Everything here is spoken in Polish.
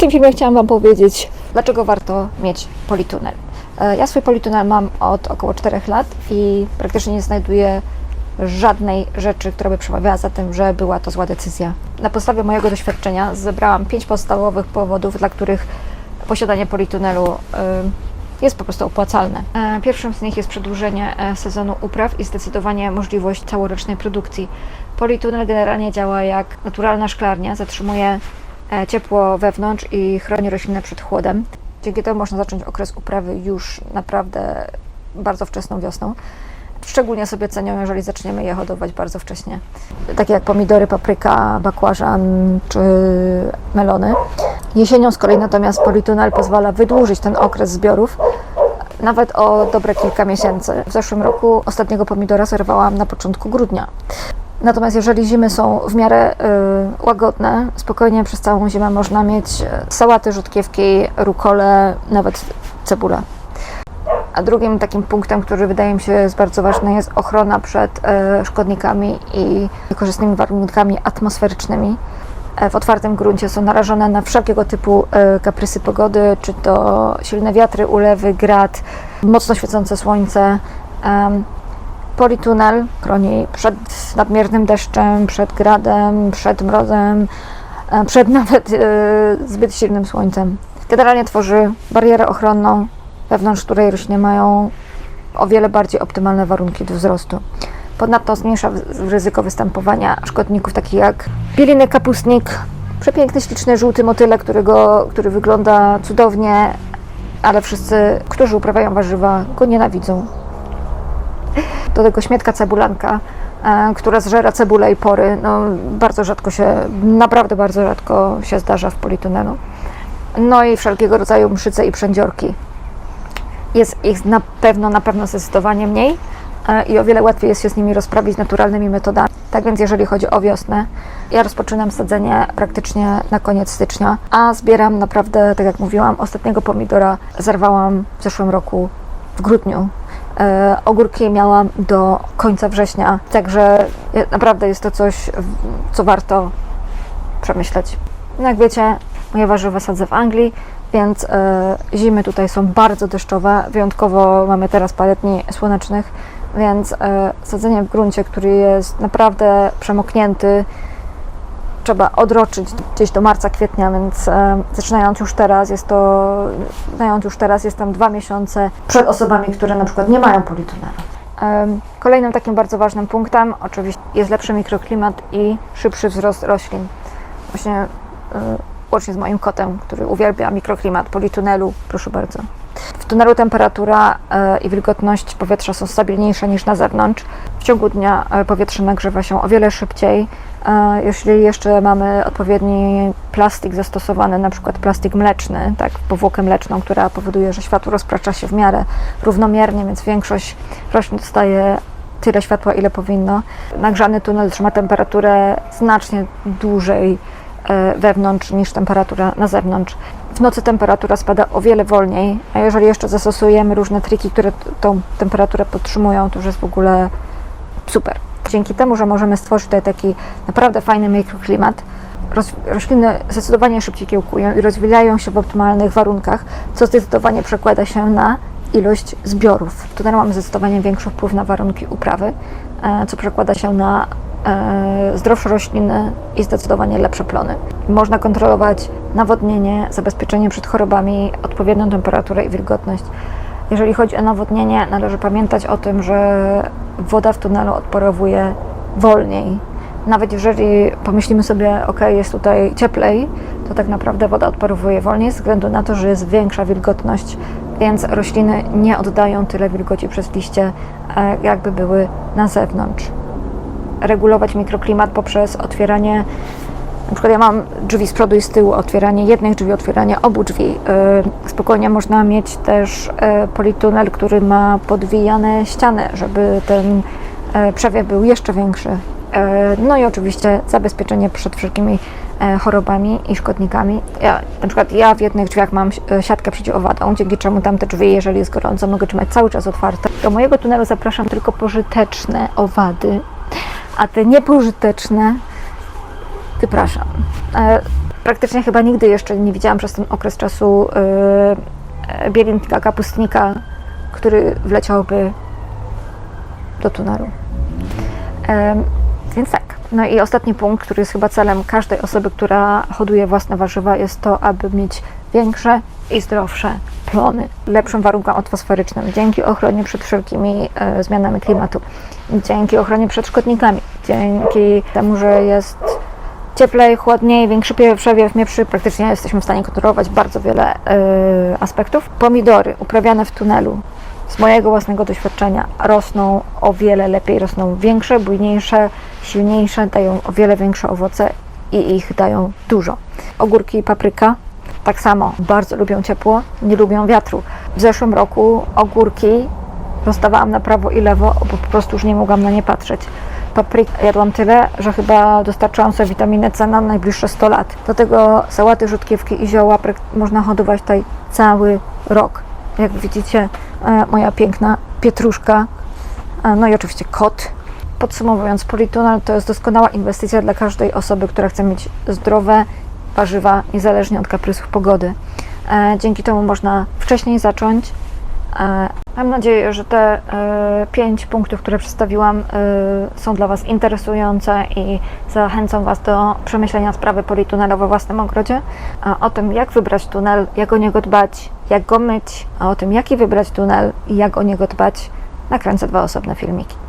tym filmie chciałam Wam powiedzieć, dlaczego warto mieć politunel. E, Ja swój politunel mam od około 4 lat i praktycznie nie znajduję żadnej rzeczy, która by przemawiała za tym, że była to zła decyzja. Na podstawie mojego doświadczenia zebrałam pięć podstawowych powodów, dla których posiadanie politunelu y, jest po prostu opłacalne. E, Pierwszym z nich jest przedłużenie e, sezonu upraw i zdecydowanie możliwość całorocznej produkcji. Politunel generalnie działa jak naturalna szklarnia, zatrzymuje e, ciepło wewnątrz i chroni rośliny przed chłodem. Dzięki temu można zacząć okres uprawy już naprawdę bardzo wczesną wiosną. Szczególnie sobie cenią, jeżeli zaczniemy je hodować bardzo wcześnie. Takie jak pomidory, papryka, bakłażan czy melony. Jesienią z kolei natomiast politunel pozwala wydłużyć ten okres zbiorów nawet o dobre kilka miesięcy. W zeszłym roku ostatniego pomidora zerwałam na początku grudnia. Natomiast jeżeli zimy są w miarę y, łagodne, spokojnie przez całą zimę można mieć y, sałaty, rzodkiewki, rukole, nawet cebulę. A drugim takim punktem, który wydaje mi się jest bardzo ważny, jest ochrona przed e, szkodnikami i niekorzystnymi warunkami atmosferycznymi. E, W otwartym gruncie są narażone na wszelkiego typu e, kaprysy pogody, czy to silne wiatry, ulewy, grad, mocno świecące słońce. Em, Politunel chroni przed nadmiernym deszczem, przed gradem, przed mrozem, e, przed nawet e, zbyt silnym słońcem. Generalnie tworzy barierę ochronną, wewnątrz której rośliny mają o wiele bardziej optymalne warunki do wzrostu. Ponadto zmniejsza ryzyko występowania szkodników takich jak bieliny kapustnik, przepiękny, śliczny, żółty motylek, którego, który wygląda cudownie, ale wszyscy, którzy uprawiają warzywa, go nienawidzą. Do tego śmietka cebulanka, e, która zżera cebulę i pory. No, bardzo rzadko się, naprawdę bardzo rzadko się zdarza w politunelu. No i wszelkiego rodzaju mszyce i przędziorki. Jest ich na pewno, na pewno zdecydowanie mniej e, i o wiele łatwiej jest się z nimi rozprawić naturalnymi metodami. Tak więc jeżeli chodzi o wiosnę, ja rozpoczynam sadzenie praktycznie na koniec stycznia, a zbieram naprawdę, tak jak mówiłam, ostatniego pomidora zerwałam w zeszłym roku w grudniu. E, ogórki miałam do końca września, także naprawdę jest to coś, co warto przemyśleć. No jak wiecie, moje warzywa sadzę w Anglii, więc e, zimy tutaj są bardzo deszczowe. Wyjątkowo mamy teraz parę dni słonecznych, więc e, sadzenie w gruncie, który jest naprawdę przemoknięty, trzeba odroczyć gdzieś do marca, kwietnia, więc e, zaczynając już teraz, jest to, zaczynając już teraz, jestem dwa miesiące przed osobami, które na przykład nie mają politunelu. Em, Kolejnym takim bardzo ważnym punktem oczywiście jest lepszy mikroklimat i szybszy wzrost roślin. Właśnie y, łącznie z moim kotem, który uwielbia mikroklimat politunelu, proszę bardzo. W tunelu temperatura e, i wilgotność powietrza są stabilniejsze niż na zewnątrz. W ciągu dnia e, powietrze nagrzewa się o wiele szybciej. Jeśli jeszcze mamy odpowiedni plastik zastosowany, na przykład plastik mleczny, tak, powłokę mleczną, która powoduje, że światło rozprasza się w miarę równomiernie, więc większość roślin dostaje tyle światła, ile powinno. Nagrzany tunel trzyma temperaturę znacznie dłużej e, wewnątrz niż temperatura na zewnątrz. W nocy temperatura spada o wiele wolniej, a jeżeli jeszcze zastosujemy różne triki, które tą temperaturę podtrzymują, to już jest w ogóle super. Dzięki temu, że możemy stworzyć tutaj taki naprawdę fajny mikroklimat, rośliny zdecydowanie szybciej kiełkują i rozwijają się w optymalnych warunkach, co zdecydowanie przekłada się na ilość zbiorów. Tutaj mamy zdecydowanie większy wpływ na warunki uprawy, e, co przekłada się na e, zdrowsze rośliny i zdecydowanie lepsze plony. Można kontrolować nawodnienie, zabezpieczenie przed chorobami, odpowiednią temperaturę i wilgotność. Jeżeli chodzi o nawodnienie, należy pamiętać o tym, że woda w tunelu odparowuje wolniej. Nawet jeżeli pomyślimy sobie, ok, jest tutaj cieplej, to tak naprawdę woda odparowuje wolniej ze względu na to, że jest większa wilgotność, więc rośliny nie oddają tyle wilgoci przez liście, e, jakby były na zewnątrz. Regulować mikroklimat poprzez otwieranie na przykład ja mam drzwi z przodu i z tyłu, otwieranie jednych drzwi, otwieranie obu drzwi. Yy, Spokojnie można mieć też yy, politunel, który ma podwijane ściany, żeby ten yy, przewiew był jeszcze większy. No i oczywiście zabezpieczenie przed wszelkimi chorobami i szkodnikami. Ja, na przykład ja w jednych drzwiach mam siatkę przeciwowadą, dzięki czemu tamte drzwi, jeżeli jest gorąco, mogę trzymać cały czas otwarte. Do mojego tunelu zapraszam tylko pożyteczne owady, a te niepożyteczne Wypraszam. E, praktycznie chyba nigdy jeszcze nie widziałam przez ten okres czasu yy, bielinnika, kapustnika, który wleciałby do tunelu. Więc tak. No i ostatni punkt, który jest chyba celem każdej osoby, która hoduje własne warzywa, jest to, aby mieć większe i zdrowsze plony, lepszym warunkom atmosferycznym, dzięki ochronie przed wszelkimi e, zmianami klimatu, dzięki ochronie przed szkodnikami, dzięki temu, że jest cieplej, chłodniej, większy przewiew mieprzy, praktycznie jesteśmy w stanie kontrolować bardzo wiele e, aspektów. Pomidory uprawiane w tunelu z mojego własnego doświadczenia rosną o wiele lepiej, rosną większe, bujniejsze, silniejsze, dają o wiele większe owoce i ich dają dużo. Ogórki i papryka tak samo bardzo lubią ciepło, nie lubią wiatru. W zeszłym roku ogórki rozstawałam na prawo i lewo, bo po prostu już nie mogłam na nie patrzeć. Papryk jadłam tyle, że chyba dostarczyłam sobie witaminę C na najbliższe 100 lat. Do tego sałaty, rzutkiewki i zioła można hodować tutaj cały rok. Jak widzicie, e, moja piękna pietruszka, e, no i oczywiście kot. Podsumowując, Politunal to jest doskonała inwestycja dla każdej osoby, która chce mieć zdrowe warzywa, niezależnie od kaprysów pogody. E, Dzięki temu można wcześniej zacząć. Mam nadzieję, że te e, pięć punktów, które przedstawiłam, e, są dla Was interesujące i zachęcą Was do przemyślenia sprawy politunelu we własnym ogrodzie. O tym, jak wybrać tunel, jak o niego dbać, jak go myć, a o tym, jaki wybrać tunel i jak o niego dbać, nakręcę dwa osobne filmiki.